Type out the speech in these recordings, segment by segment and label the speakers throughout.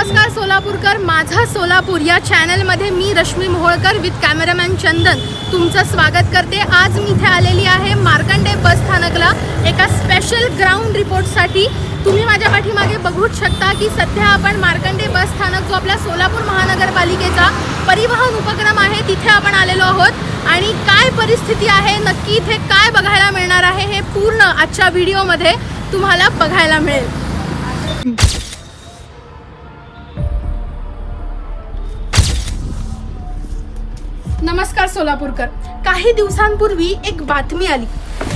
Speaker 1: नमस्कार सोलापूरकर माझा सोलापूर या चॅनलमध्ये मी रश्मी मोहोळकर विथ कॅमेरामॅन चंदन तुमचं स्वागत करते. आज मी इथे आलेली आहे मार्कंडे बस स्थानकला एका स्पेशल ग्राउंड रिपोर्टसाठी तुम्ही माझ्या पाठीमागे बघूच शकता की सध्या आपण मार्कंडे बस स्थानक जो आपल्या सोलापूर महानगरपालिकेचा परिवहन उपक्रम आहे तिथे आपण आलेलो आहोत. आणि काय परिस्थिती आहे नक्की इथे काय बघायला मिळणार आहे हे पूर्ण आजच्या व्हिडिओमध्ये तुम्हाला बघायला मिळेल. नमस्कार सोलापूरकर. काही दिवसांपूर्वी एक बातमी आली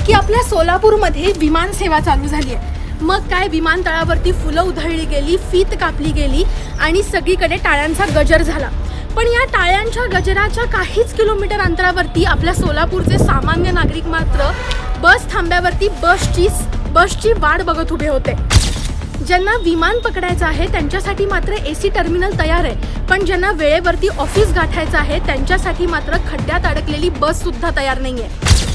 Speaker 1: की आपल्या सोलापूरमध्ये विमान सेवा चालू झाली आहे. मग काय विमानतळावरती फुलं उधळली गेली फीत कापली गेली आणि सगळीकडे टाळ्यांचा गजर झाला. पण या टाळ्यांच्या गजराच्या काहीच किलोमीटर अंतरावरती आपल्या सोलापूरचे सामान्य नागरिक मात्र बस थांब्यावरती बसची बसची वाट बघत उभे होते. ज्यांना विमान पकडायचं आहे त्यांच्यासाठी मात्र ए सी टर्मिनल तयार आहे. पण ज्यांना वेळेवरती ऑफिस गाठायचं आहे त्यांच्यासाठी मात्र खड्ड्यात अडकलेली बस सुद्धा तयार नाहीये.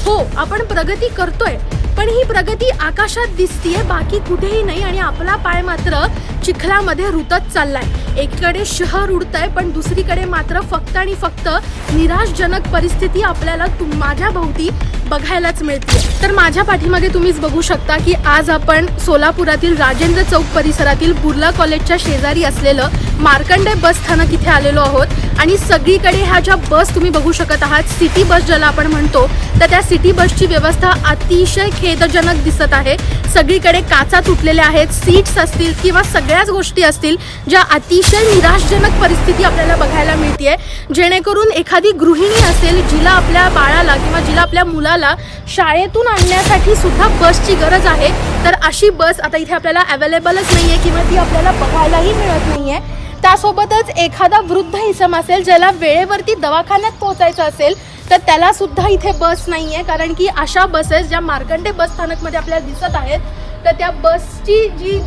Speaker 1: हो आपण प्रगती करतोय पण ही प्रगती आकाशात दिसतीये बाकी कुठेही नाही आणि आपला पाय मात्र चिखलामध्ये रुतत चाललाय. एकीकडे शहर उडतंय पण दुसरीकडे मात्र फक्त आणि फक्त निराशजनक परिस्थिती आपल्याला माझ्या भोवती बघायलाच मिळते तर माझ्या पाठीमागे तुम्हीच बघू शकता की आज आपण सोलापुरातील राजेंद्र चौक परिसरातील बुर्ला कॉलेजच्या शेजारी असलेलं मार्कंडे बस स्थानक इथे आलेलो आहोत. आणि सगळीकडे ह्या ज्या बस तुम्ही बघू शकत आहात सिटी बस ज्याला आपण म्हणतो तर त्या सिटी बसची व्यवस्था अतिशय खेदजनक दिसत आहे. सगळीकडे काचा तुटलेल्या आहेत सीट्स असतील किंवा सगळ्याच गोष्टी असतील ज्या अतिशय निराशजनक परिस्थिती आपल्याला बघायला मिळते जेणेकरून एखादी गृहिणी असेल जिला आपल्या बाळाला किंवा जिला आपल्या मुलाला शाळेतून आणण्यासाठी सुद्धा बसची गरज आहे तर अशी बस आता इथे आपल्याला अवेलेबलच नाही आहे किंवा ती आपल्याला बघायलाही मिळत नाही आहे त्यासोबतच एखादा वृद्ध इसम असेल ज्याला वेळेवरती दवाखान्यात पोहोचायचं असेल तर त्याला सुद्धा इथे बस नाही आहे कारण की अशा बसेस ज्या मार्कंडे बस स्थानकमध्ये आपल्याला दिसत आहेत तर त्या बसची जी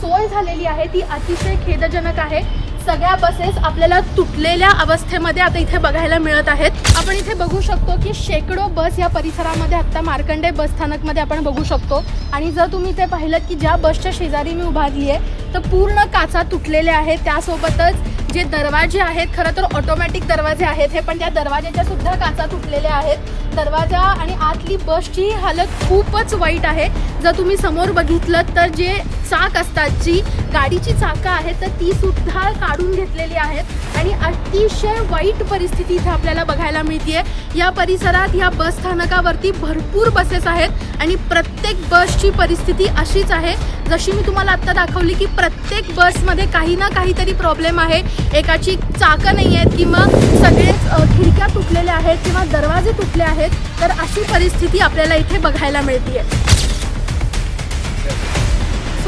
Speaker 1: सोय झालेली आहे ती अतिशय खेदजनक आहे. सगळ्या बसेस आपल्याला तुटलेल्या अवस्थेमध्ये आता इथे बघायला मिळत आहेत. आपण इथे बघू शकतो की शेकडो बस या परिसरामध्ये आत्ता मार्कंडे बस स्थानकमध्ये आपण बघू शकतो. आणि जर तुम्ही ते पाहिलं की ज्या बसच्या शेजारी मी उभारली आहे तर पूर्ण काचा तुटलेल्या आहेत. त्यासोबतच जे दरवाजे आहेत खरं तर ऑटोमॅटिक दरवाजे आहेत. हे पण त्या दरवाजाच्या सुद्धा काचा तुटलेल्या आहेत. दरवाजा आणि आतली बसची हालत खूपच वाईट आहे. जर तुम्ही समोर बघितलं तर जे चाक असतात जी गाडीची चाकं आहेत तर ती सुद्धा काढून घेतलेली आहेत. आणि अतिशय वाईट परिस्थिती इथे आपल्याला बघायला मिळते या परिसरात या बस स्थानकावरती भरपूर बसेस आहेत आणि प्रत्येक बसची परिस्थिती अशीच आहे. जशी मी तुम्हाला आत्ता दाखवली की प्रत्येक बसमध्ये काही ना काहीतरी प्रॉब्लेम आहे. एकाची चाकं नाही आहेत किंवा सगळेच खिडक्या तुटलेल्या आहेत किंवा दरवाजे तुटले आहेत तर अशी परिस्थिती आपल्याला इथे बघायला मिळते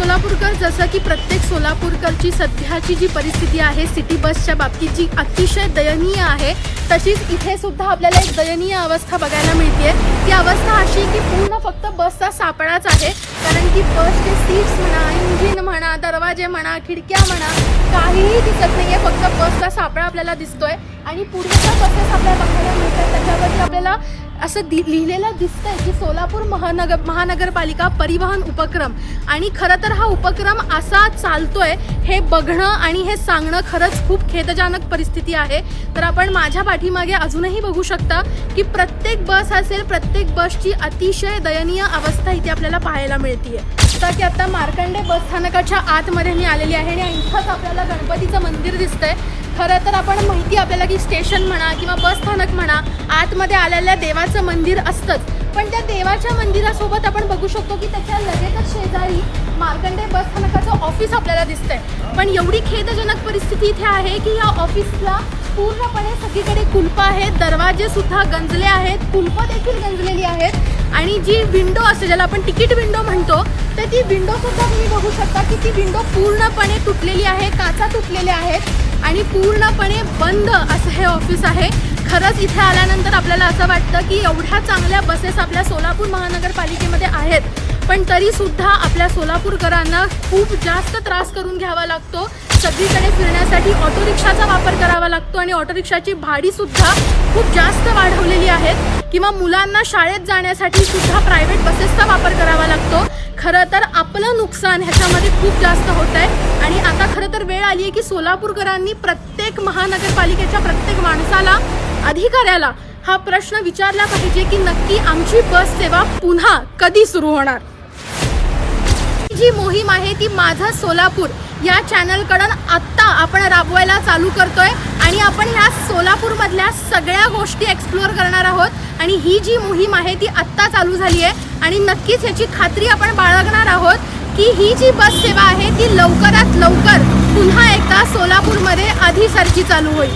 Speaker 1: सोलापूरकर जसं की प्रत्येक सोलापूरकरची सध्याची जी परिस्थिती आहे सिटी बसच्या बाबतीत जी अतिशय दयनीय आहे तशीच इथे सुद्धा आपल्याला एक दयनीय अवस्था बघायला मिळते ती अवस्था अशी की पूर्ण फक्त बसचा सापळाच आहे कारण की बसचे सीट्स म्हणा इंजिन म्हणा दरवाजे म्हणा खिडक्या म्हणा काहीही दिसत नाही आहे फक्त बसचा सापळा आपल्याला दिसतोय. आणि पुढच्या बसचा सापळा बघायला मिळतात. त्याच्यावरती आपल्याला असं दि लिहिलेलं दिसतंय की सोलापूर महानगर महानगरपालिका परिवहन उपक्रम. आणि खरं तर हा उपक्रम असा चालतोय हे बघणं आणि हे सांगणं खरंच खूप खेदजनक परिस्थिती आहे. तर आपण माझ्या पाठीमागे अजूनही बघू शकता की प्रत्येक बस असेल प्रत्येक बसची अतिशय दयनीय अवस्था इथे आपल्याला पाहायला मिळते तर की आता मार्कंडे बस स्थानकाच्या आतमध्ये मी आलेली आहे आणि इथंच आपल्याला गणपतीचं मंदिर दिसतंय. खरं तर आपण माहिती आपल्याला की स्टेशन म्हणा किंवा बस स्थानक म्हणा आतमध्ये आलेल्या देवाचं मंदिर असतंच. पण त्या देवाच्या मंदिरासोबत आपण बघू शकतो की त्याच्या लगेचच शेजारी मार्कंडे बस स्थानकाचं ऑफिस आपल्याला दिसतंय. पण एवढी खेदजनक परिस्थिती इथे आहे की या ऑफिसला पूर्णपणे सगळीकडे कुलपं आहेत दरवाजे सुद्धा गंजले आहेत कुलपं देखील गंजलेली आहेत. आणि जी विंडो असते ज्याला आपण तिकीट विंडो म्हणतो तर ती विंडो सुद्धा तुम्ही बघू शकता की ती विंडो पूर्णपणे तुटलेली आहे काचा तुटलेल्या आहेत आणि पूर्णपणे बंद असं हे ऑफिस आहे. खरंच इथे आल्यानंतर आपल्याला असं वाटतं की एवढ्या चांगल्या बसेस आपल्या सोलापूर महानगरपालिकेमध्ये आहेत. पण तरी सुद्धा आपल्या सोलापूरकरांना खूप जास्त त्रास करून घ्यावा लागतो. सगळीकडे फिरण्यासाठी ऑटो रिक्षाचा वापर करावा लागतो आणि ऑटो रिक्षाची भाडी सुद्धा खूप जास्त वाढवलेली आहेत. किंवा मुलांना शाळेत जाण्यासाठी सुद्धा प्रायव्हेट बसेसचा वापर करावा लागतो. खरं तर आपलं नुकसान ह्याच्यामध्ये खूप जास्त होत आहे. आणि आता खरं तर वेळ आली आहे की सोलापूरकरांनी प्रत्येक महानगरपालिकेच्या प्रत्येक माणसाला अधिकाऱ्याला हा प्रश्न विचारला पाहिजे की नक्की आमची बस सेवा पुन्हा कधी सुरू होणार? जी मोहीम आहे ती माझं सोलापूर. या चॅनलकडून आत्ता आपण राबवायला चालू करतोय आणि आपण ह्या सोलापूरमधल्या सगळ्या गोष्टी एक्सप्लोअर करणार आहोत. आणि ही जी मोहीम आहे ती आत्ता चालू झाली आहे. आणि नक्कीच ह्याची खात्री आपण बाळगणार आहोत की ही जी बस सेवा आहे ती लवकरात लवकर पुन्हा एकदा सोलापूरमध्ये आधीसारखी चालू होईल.